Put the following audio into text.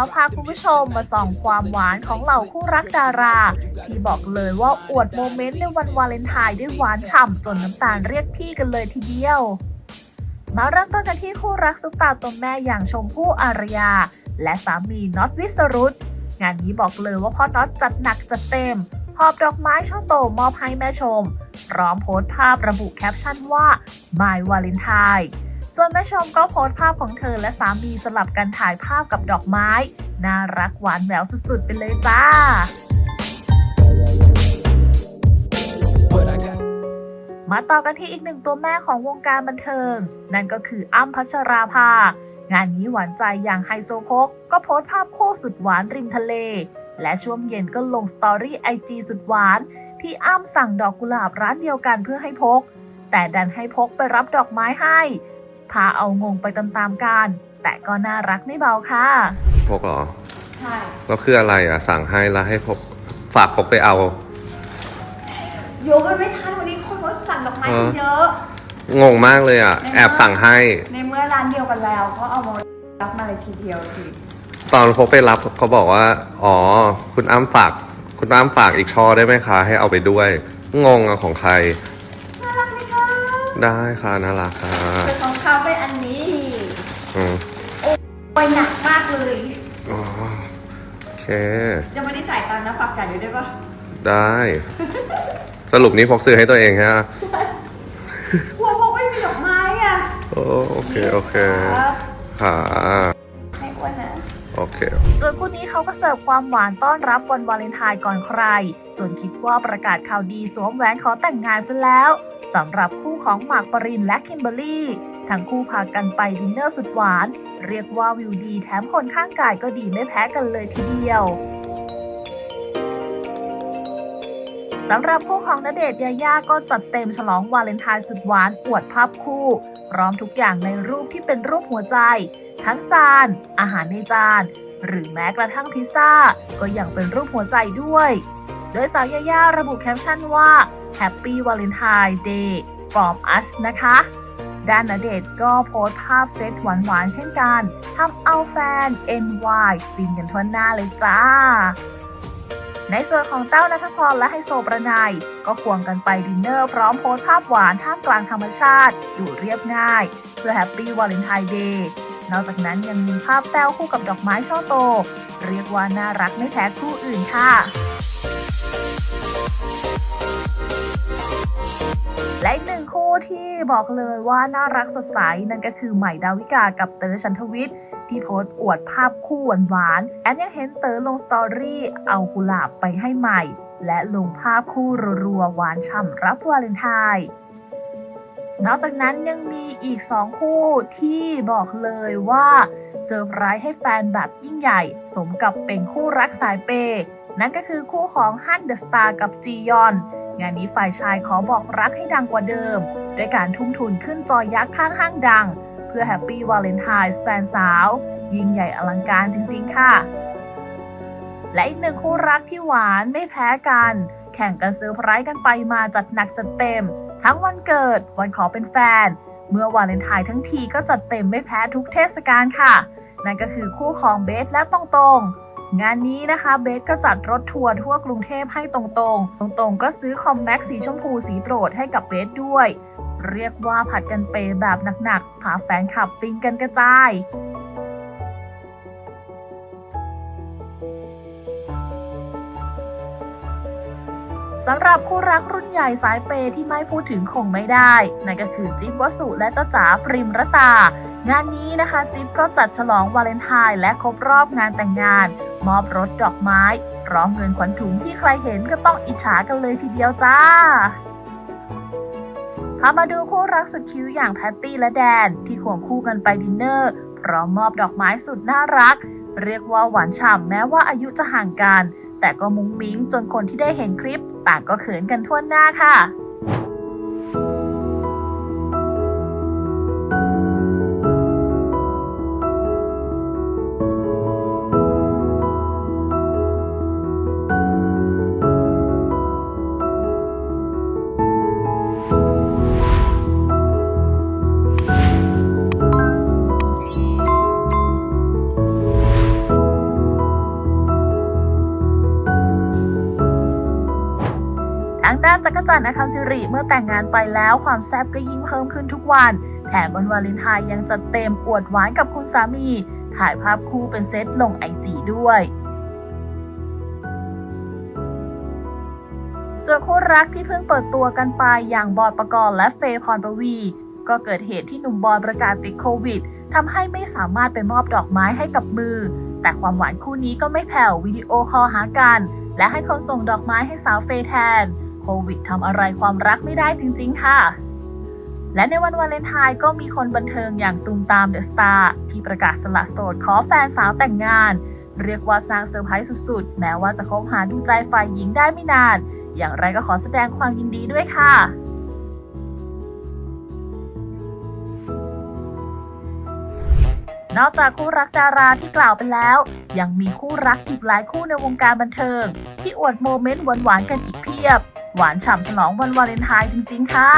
อพาคุณผู้ชมมาส่องความหวานของเหล่าคู่รักดารา ที่บอกเลยว่าอวดโมเมนต์ในวันวาเลนไทน์ได้หวานฉ่ำจนน้ำตาลเรียกพี่กันเลยทีเดียว มาเริ่มต้นกันที่คู่รักซุปตาตัวแม่อย่างชมพู่อารยา และสามีน็อตวิสรุตงานนี้บอกเลยว่าพ่อน็อตจัดหนักจัดเต็มหอบดอกไม้ช่อโตมอบให้แม่ชม พร้อมโพสต์ภาพระบุแคปชั่นว่า My Valentine ส่วนแม่ชมก็โพสต์ภาพของเธอและสามีสลับกันถ่ายภาพกับดอกไม้ น่ารักหวานแหววสุดๆ ไปเลยจ้ามาต่อกันที่อีกหนึ่งตัวแม่ของวงการบันเทิง นั่นก็คืออ้ำพัชราภา งานนี้หวานใจอย่างไฮโซโพกก็โพสต์ภาพคู่สุดหวานริมทะเล และช่วงเย็นก็ลงสตอรี่ไอจีสุดหวาน ที่อ้ำสั่งดอกกุหลาบร้านเดียวกันเพื่อให้พก แต่ดันให้พกไปรับดอกไม้ให้ พาเอางงไปตามๆกัน แต่ก็น่ารักไม่เบาค่ะ พกเหรอ ใช่ แล้วคืออะไรอะ สั่งให้แล้วให้พกฝากพกไปเอาโยกันไม่ทันวันนี้คนก็สั่งดอกไม้กันเยอะ งงมากเลยอะ แอบสั่งให้ ในเมื่อร้านเดียวกันแล้วก็เอามารับมาเลยทีเดียวสิตอนพกไปรับเขาบอกว่า อ๋อ คุณอ้ำฝาก คุณอ้ำฝากอีกช่อได้ไหมคะ ให้เอาไปด้วย งงอะของใคร น่ารักไหมคะ ได้ค่ะน่ารักค่ะ แต่ของเขาเป็นอันนี้ อืมไปหนักมากเลยอ๋อโอเคยังไม่ได้จ่ายตังค์นะฝากจ่ายด้วยได้ปะได้ สรุปนี้พกซื้อให้ตัวเองใช่ไหมกลัวพวกไม่มีดอกไม้อะโอ้โอเค โอเคครับค่ะไม่อ้วนนะ โอเคส่วนคู่นี้เขาก็เสิร์ฟความหวานต้อนรับวันวาเลนไทน์ก่อนใคร จนคิดว่าประกาศข่าวดีสวมแหวนขอแต่งงานซะแล้วสำหรับคู่ของหมากปรินและคิมเบอรรี่ ทั้งคู่พากันไปดินเนอร์สุดหวาน เรียกว่าวิวดีแถมคนข้างกายก็ดีไม่แพ้กันเลยทีเดียวสำหรับคู่ของณเดชน์ยายาก็จัดเต็มฉลองวาเลนไทน์สุดหวานอวดภาพคู่พร้อมทุกอย่างในรูปที่เป็นรูปหัวใจ ทั้งจาน อาหารในจาน หรือแม้กระทั่งพิซซ่า ก็ยังเป็นรูปหัวใจด้วย โดยสาวยาย่าระบุแคปชั่นว่า Happy Valentine Day from us นะคะ ด้านณเดชก็โพสภาพเซตหวานๆเช่นกันทำเอาแฟน NY ฟินกันทั่วหน้าเลยจ้า ในส่วนของเต้านัทพรและไฮโซประนายก็ควงกันไปดินเนอร์พร้อมโพสภาพหวานท่ามกลางธรรมชาติดูเรียบง่าย เพื่อแฮปปี้วาเลนไทน์เดย์นอกจากนั้นยังมีภาพแต้วคู่กับดอกไม้ช่อโต เรียกว่าน่ารักไม่แพ้คู่อื่นค่ะและอีกหนึ่ง ที่บอกเลยว่าน่ารักสดใสนั่นก็คือใหม่ดาวิกากับเต๋อชันทวิทย์ที่โพสต์อวดภาพคู่หวานๆแอนยังเห็นเต๋อลงสตอรี่เอากุหลาบไปให้ใหม่ และลงภาพคู่รัวๆหวานฉ่ำรับวาเลนไทน์นอกจากนั้นยังมีอีกสองคู่ที่บอกเลยว่าเซอร์ไพรส์ให้แฟนแบบยิ่งใหญ่ สมกับเป็นคู่รักสายเปย์ นั่นก็คือคู่ของฮันเดอะสตาร์กับจียอน งานนี้ฝ่ายชายขอบอกรักให้ดังกว่าเดิม ด้วยการทุ่มทุนขึ้นจอยักษ์ข้างห้างดัง เพื่อแฮปปี้วาเลนไทน์แฟนสาว ยิ่งใหญ่อลังการจริงๆ ค่ะ และอีกหนึ่งคู่รักที่หวานไม่แพ้กัน แข่งกันเซอร์ไพรส์กันไปมาจัดหนักจัดเต็ม ทั้งวันเกิดวันขอเป็นแฟน เมื่อวาเลนไทน์ทั้งทีก็จัดเต็มไม่แพ้ทุกเทศกาลค่ะ นั่นก็คือคู่ของเบสและตรงๆ งานนี้นะคะเบสก็จัดรถทัวร์ทั่วกรุงเทพให้ตรงๆ ตรงๆ ก็ซื้อคอมแม็กสีชมพูสีโปรดให้กับเบสด้วย เรียกว่าผัดกันเปย์แบบหนักๆพาแฟนคลับฟินกันกระจายสำหรับคู่รักรุ่นใหญ่สายเปย์ที่ไม่พูดถึงคงไม่ได้ นั่นก็คือจิ๊บวสุและเจ้าจ๋าปริมรตา งานนี้นะคะจิ๊บก็จัดฉลองวาเลนไทน์และครบรอบงานแต่งงาน มอบรถดอกไม้พร้อมเงินขวัญถุงที่ใครเห็นก็ต้องอิจฉากันเลยทีเดียวจ้าพามาดูคู่รักสุดคิ้วอย่างแพตตี้และแดน ที่ควงคู่กันไปดินเนอร์ พร้อมมอบดอกไม้สุดน่ารัก เรียกว่าหวานฉ่ำแม้ว่าอายุจะห่างกัน แต่ก็มุ้งมิ้งจนคนที่ได้เห็นคลิป ต่างก็เขินกันทั่วหน้าค่ะ จักรจันทร์อคัมซิริเมื่อแต่งงานไปแล้วความแซ่บก็ยิ่งเพิ่มขึ้นทุกวัน แถมวันวาเลนไทน์ยังจัดเต็มอวดหวานกับคุณสามี ถ่ายภาพคู่เป็นเซตลงไอจีด้วยส่วนคู่รักที่เพิ่งเปิดตัวกันไปอย่างบอยประกรณ์และเฟย์พรประวี ก็เกิดเหตุที่หนุ่มบอยประกาศติดโควิดทำให้ไม่สามารถไปมอบดอกไม้ให้กับมือ แต่ความหวานคู่นี้ก็ไม่แผ่ววิดีโอคอลหากัน และให้คนส่งดอกไม้ให้สาวเฟย์แทน โควิดทำอะไรความรักไม่ได้จริงๆ ค่ะ และในวันวาเลนไทน์ก็มีคนบันเทิงอย่างตูมตามเดอะสตาร์ที่ประกาศสละโสดขอแฟนสาวแต่งงาน เรียกว่าสร้างเซอร์ไพรส์สุดๆ แม้ว่าจะคบหาดูใจฝ่ายหญิงได้ไม่นาน อย่างไรก็ขอแสดงความยินดีด้วยค่ะนอกจากคู่รักดาราที่กล่าวไปแล้ว ยังมีคู่รักอีกหลายคู่ในวงการบันเทิง ที่อวดโมเมนต์หวานๆกันอีกเพียบ หวานฉ่ำฉลองวันวาเลนไทน์จริง ๆ ค่ะ